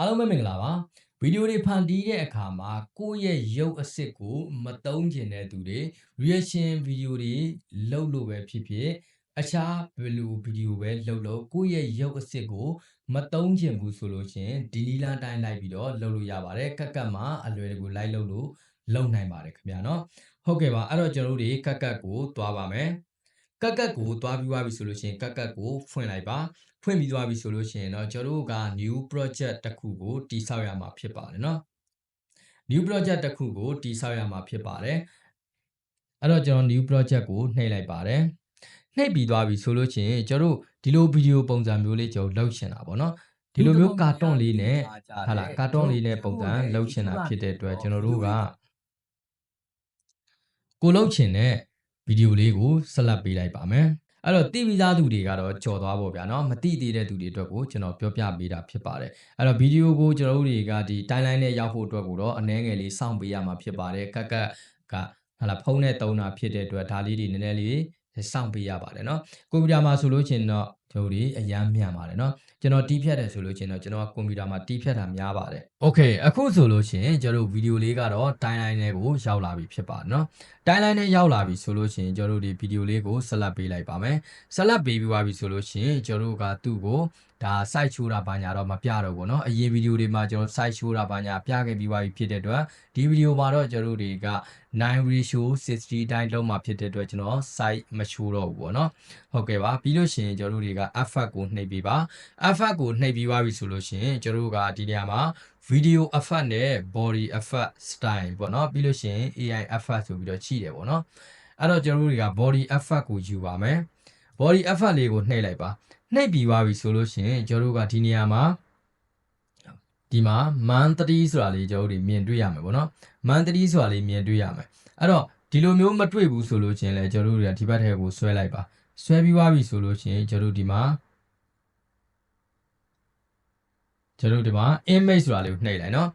အားလုံးပဲမင်္ဂလာပါဗီဒီယိုတွေဖန်တီးတဲ့အခါမှာကိုယ့်ရဲ့ရုပ်အစစ်ကို မတုံးကျင်တဲ့သူတွေ reaction ဗီဒီယိုတွေလုပ်လို့ပဲဖြစ်ဖြစ်အခြားဘယ်လိုဗီဒီယိုပဲလုပ်လို့ကိုယ့်ရဲ့ရုပ်အစစ်ကို မတုံးကျင်ဘူးဆိုလို့ရှရင်ဒီလီလာတိုင်းလိုက်ပြီးတော့လုပ်လို့ရပါတယ်ကတ်ကတ်မှာအလွယ်တကူလိုက်လုပ်လို့လုပ်နိုင်ပါတယ်ခင်ဗျာနော်ဟုတ်ကဲ့ပါအဲ့တော့ကျွန်တော်တို့တွေကတ်ကတ်ကိုသွားပါမယ် ကက်ကက်ကိုသွားပြီးသွားပြီဆိုလို့ရှိရင်ကက်ကက်ကိုဖွင့်လိုက်ပါဖွင့်ပြီးသွားပြီဆိုလို့ရှိရင်တော့ကျွန်တော်တို့က new project တစ်ခုကိုတိဆောက်ရမှာဖြစ်ပါတယ်နော် new project တစ်ခုကိုတိဆောက်ရမှာဖြစ်ပါတယ်အဲ့တော့ကျွန်တော် new project ကိုနှိပ်လိုက်ပါတယ်နှိပ်ပြီးသွားပြီဆိုလို့ရှိရင်ကျွန်တော်တို့ဒီလိုဗီဒီယိုပုံစံမျိုးလေးကျွန်တော်လောက်ရှင်တာပေါ့နော်ဒီလိုမျိုးကာတွန်းလေးနဲ့ဟာလာကာတွန်းလေးနဲ့ပုံစံလောက်ရှင်တာဖြစ်တဲ့အတွက်ကျွန်တော်တို့ကကိုလောက်ရှင်တဲ့ ဗီဒီယိုလေးကိုဆက်လက်ပေးလိုက်ပါမယ်။အဲ့တော့တိပြီးသားသူတွေကတော့ကြော်သွားပေါ့ဗျာနော်မတိသေးတဲ့သူတွေအတွက်ကိုကျွန်တော်ပြောပြပေးတာဖြစ်ပါတယ်အဲ့တော့ဗီဒီယိုကိုကျွန်တော်တို့တွေကဒီ timeline နဲ့ရောက်ဖို့အတွက်ကိုတော့အနည်းငယ်လေးစောင့်ပေးရမှာဖြစ်ပါတယ်ကက်ကက်ကဟာလာဖုန်းနဲ့တုံးတာဖြစ်တဲ့အတွက်ဒါလေးတွေနည်းနည်းလေးစောင့်ပေးရပါတယ်နော်ကွန်ပျူတာမှာဆိုလို့ရှိရင်တော့ ကျွန်တော်တို့အရန်မြန်ပါတယ်เนาะကျွန်တော်တီးဖြတ်တယ်ဆိုလို့ချင်းတော့ကျွန်တော်ကကွန်ပျူတာမှာတီးဖြတ်တာများပါတယ်โอเคအခုဆိုလို့ချင်းကျွန်တော်တို့ဗီဒီယိုလေးကတော့ timeline နဲ့ကိုရောက်လာပြီဖြစ်ပါတယ်เนาะ timeline နဲ့ရောက်လာပြီဆိုလို့ရှိရင်ကျွန်တော်တို့ဒီဗီဒီယိုလေးကိုဆက်လက်ပေးလိုက်ပါမယ်ဆက်လက်ပေးပြီးသွားပြီဆိုလို့ရှိရင်ကျွန်တော်တို့ကသူ့ကိုဒါ site ချိုးတာဘာညာတော့မပြတော့ဘူးเนาะအရင်ဗီဒီယိုတွေမှာကျွန်တော် site ချိုးတာဘာညာပြခဲ့ပြီးသွားပြီဖြစ်တဲ့အတွက်ဒီဗီဒီယိုမှာတော့ကျွန်တော်တို့တွေက9 ratio 60တိုင်းလုံးမှာဖြစ်တဲ့အတွက်ကျွန်တော် site မချိုးတော့ဘူးပေါ့เนาะဟုတ်ကဲ့ပါပြီးလို့ရှိရင်ကျွန်တော်တို့တွေ ကက effort ကိုနှိပ်ပြီးပါ effort ကိုနှိပ်ပြီးသွားပြီဆိုလို့ရှိရင်ကျွန်တော်တို့ကဒီနေရာမှာ video effort နဲ့ body effort style ပေါ့နော်ပြီးလို့ရှိရင် AI effort ဆိုပြီးတော့ချိန်တယ်ပေါ့နော်အဲ့တော့ကျွန်တော်တို့တွေက body effort ကိုယူပါမယ် body effort လေးကိုနှိပ်လိုက်ပါနှိပ်ပြီးသွားပြီဆိုလို့ရှိရင်ကျွန်တော်တို့ကဒီနေရာမှာဒီမှာ man 3ဆိုတာလေးကျွန်တော်တို့မြင်တွေ့ရမှာပေါ့နော် man 3ဆိုတာလေးမြင်တွေ့ရမှာအဲ့တော့ဒီလိုမျိုးမတွေ့ဘူးဆိုလို့ချင်းလဲကျွန်တော်တို့တွေကဒီဘက်ထဲကိုဆွဲလိုက်ပါ ဆွဲပြီးသွားပြီဆိုလို့ချင်းကျွန်တော်တို့ဒီမှာကျွန်တော်တို့ဒီမှာ image ဆိုတာလေးကိုနှိပ်လိုက်နော်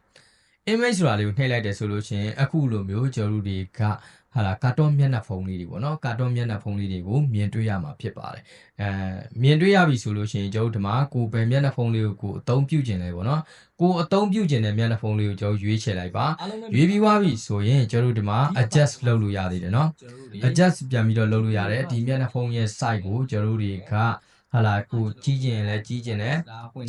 image ဆိုတာလေးကိုနှိပ်လိုက်တယ်ဆိုလို့ချင်းအခုလိုမျိုးကျွန်တော်တို့တွေကဟာလာကာတွန်းမျက်နှာဖုံးလေးတွေပေါ့နော်ကာတွန်းမျက်နှာဖုံးလေးတွေကိုမြင်တွေ့ရမှာဖြစ်ပါတယ်အဲမြင်တွေ့ရပြီဆိုလို့ရှိရင်ကျွန်တော်တို့ဒီမှာကိုပဲမျက်နှာဖုံးလေးကိုကိုအသုံးပြုခြင်းလဲပေါ့နော်ကိုအသုံးပြုခြင်းတဲ့မျက်နှာဖုံးလေးကိုကျွန်တော်ရွေးချယ်လိုက်ပါရွေးပြီးသွားပြီဆိုရင်ကျွန်တော်တို့ဒီမှာ adjust လုပ်လို့ရသေးတယ်နော် adjust ပြန်ပြီးတော့လုပ်လို့ရတယ်ဒီမျက်နှာဖုံးရဲ့ site ကိုကျွန်တော်တို့တွေက ဟာလာကိုကြီးကျင်ရင်လည်းကြီးကျင်တယ်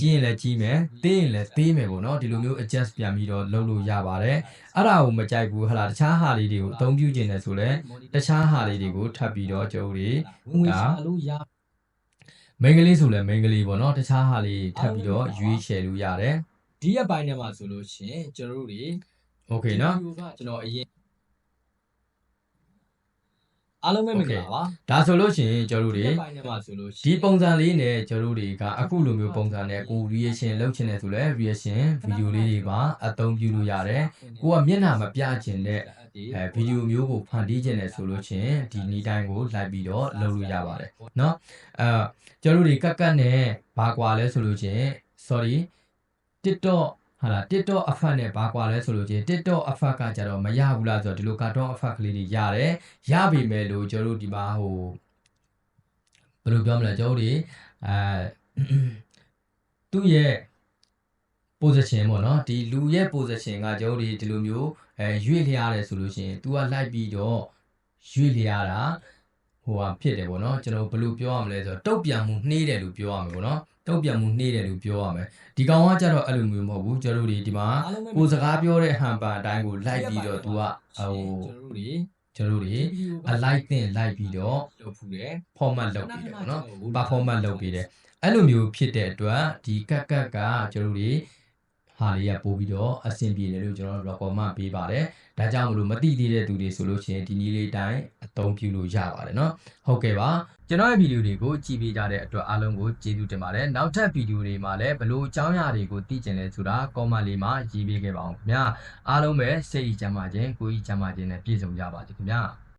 ကြီးရင်လည်းကြီးမယ်သေးရင်လည်းသေးမယ်ပေါ့နော်ဒီလိုမျိုး adjust ပြန်ပြီးတော့လုပ်လို့ရပါတယ်အဲ့ဒါကိုမကြိုက်ဘူးဟာလာတခြားဟာလေးတွေကိုအသုံးပြုကျင်တယ်ဆိုလည်းတခြားဟာလေးတွေကိုထပ်ပြီးတော့ကျုပ်တွေကမိန်းကလေးဆိုလည်းမိန်းကလေးပေါ့နော်တခြားဟာလေးထပ်ပြီးတော့ရွေးချယ်လို့ရတယ်ဒီအပိုင်းထဲမှာဆိုလို့ရှင်ကျွန်တော်တို့တွေ okay နော်ကျွန်တော်အရင် အားလုံးပဲမင်္ဂလာပါ ဒါဆိုလို့ရှိရင်ကျတို့ ဒီ တွေ ရက်ပိုင်းထဲမှာဆိုလို့ရှိ ဒီ ရင် ပုံစံလေးနဲ့ကျတို့တွေကအခုလိုမျိုးပုံစံနဲ့ကို reaction လုပ်ချင်တယ်ဆိုလဲ reaction ဗီဒီယိုလေးတွေပါအသုံးပြုလို့ရတယ်ကိုကမျက်နှာမပြချင်တဲ့အဲဗီဒီယိုမျိုးကိုဖန်တီးချင်တယ်ဆိုလို့ရှိရင်ဒီနီးတိုင်းကိုလိုက်ပြီးတော့လုပ်လို့ရပါတယ်เนาะအဲကျတို့တွေကတ်ကတ်နဲ့ဘာကွာလဲဆိုလို့ရှိရင် sorry TikTok ဟာလား TikTok effect နဲ့ဘာကွာလဲဆိုလို့ချင်း TikTok effect ကကြတော့မရဘူးလားဆိုတော့ဒီလို cartoon effect ကလေးတွေရတယ်ရပြီမဲ့လို့ကျွန်တော်တို့ဒီမှာဟိုဘယ်လိုပြောမလဲကျွန်တော်တို့တွေအဲသူ့ရဲ့ position ပေါ့နော်ဒီလူရဲ့ position ကကျွန်တော်တို့ဒီလိုမျိုးအဲရွေ့လျားတယ်ဆိုလို့ရှိရင် तू ကလိုက်ပြီးတော့ရွေ့လျားတာ ဟိုဟာဖြစ်တယ်ပေါ့နော်ကျွန်တော်ဘယ်လိုပြောရမလဲဆိုတော့တုတ်ပြန်မှုနှေးတယ်လို့ပြောရမယ်ပေါ့နော်တုတ်ပြန်မှုနှေးတယ်လို့ပြောရမယ်ဒီကောင်ကကြတော့အဲ့လိုမျိုးမဟုတ်ဘူးကျွန်တော်တို့ဒီမှာအားလုံးပဲကိုစကားပြောတဲ့ဟန်ပန်အတိုင်းကိုလိုက်ပြီးတော့ तू ကဟိုကျွန်တော်တို့တွေကျွန်တော်တို့တွေအလိုက်တင်လိုက်ပြီးတော့လုပ်ဖူးတယ် format လုပ်ပြီးတယ်ပေါ့နော် performance လုပ်ပြီးတယ်အဲ့လိုမျိုးဖြစ်တဲ့အတွက်ဒီကက်ကက်ကကျွန်တော်တို့တွေဟာလေးကပို့ပြီးတော့အဆင်ပြေတယ်လို့ကျွန်တော်တို့ recommend ပေးပါတယ်ဒါကြောင့်မလို့မသိသေးတဲ့သူတွေဆိုလို့ရှိရင်ဒီနည်းလေးတိုင်းအ သုံးပြုလို့ရပါတယ်เนาะဟုတ်ကဲ့ပါကျွန်တော်ရဲ့ဗီဒီယိုတွေကိုကြည့်ပေးကြတဲ့အတွက်အားလုံးကိုကျေးဇူးတင်ပါတယ်နောက်ထပ်ဗီဒီယိုတွေမှာလည်းဘလို့အကြောင်းအရာတွေကိုသိကျင်လဲဆိုတာ comment လေးမှာရေးပေးခဲ့ပါအောင်ခင်ဗျာအားလုံးပဲစိတ်ဤချမ်းသာခြင်းကိုယ်ဤချမ်းသာခြင်းနဲ့ပြည့်စုံကြပါစေခင်ဗျာ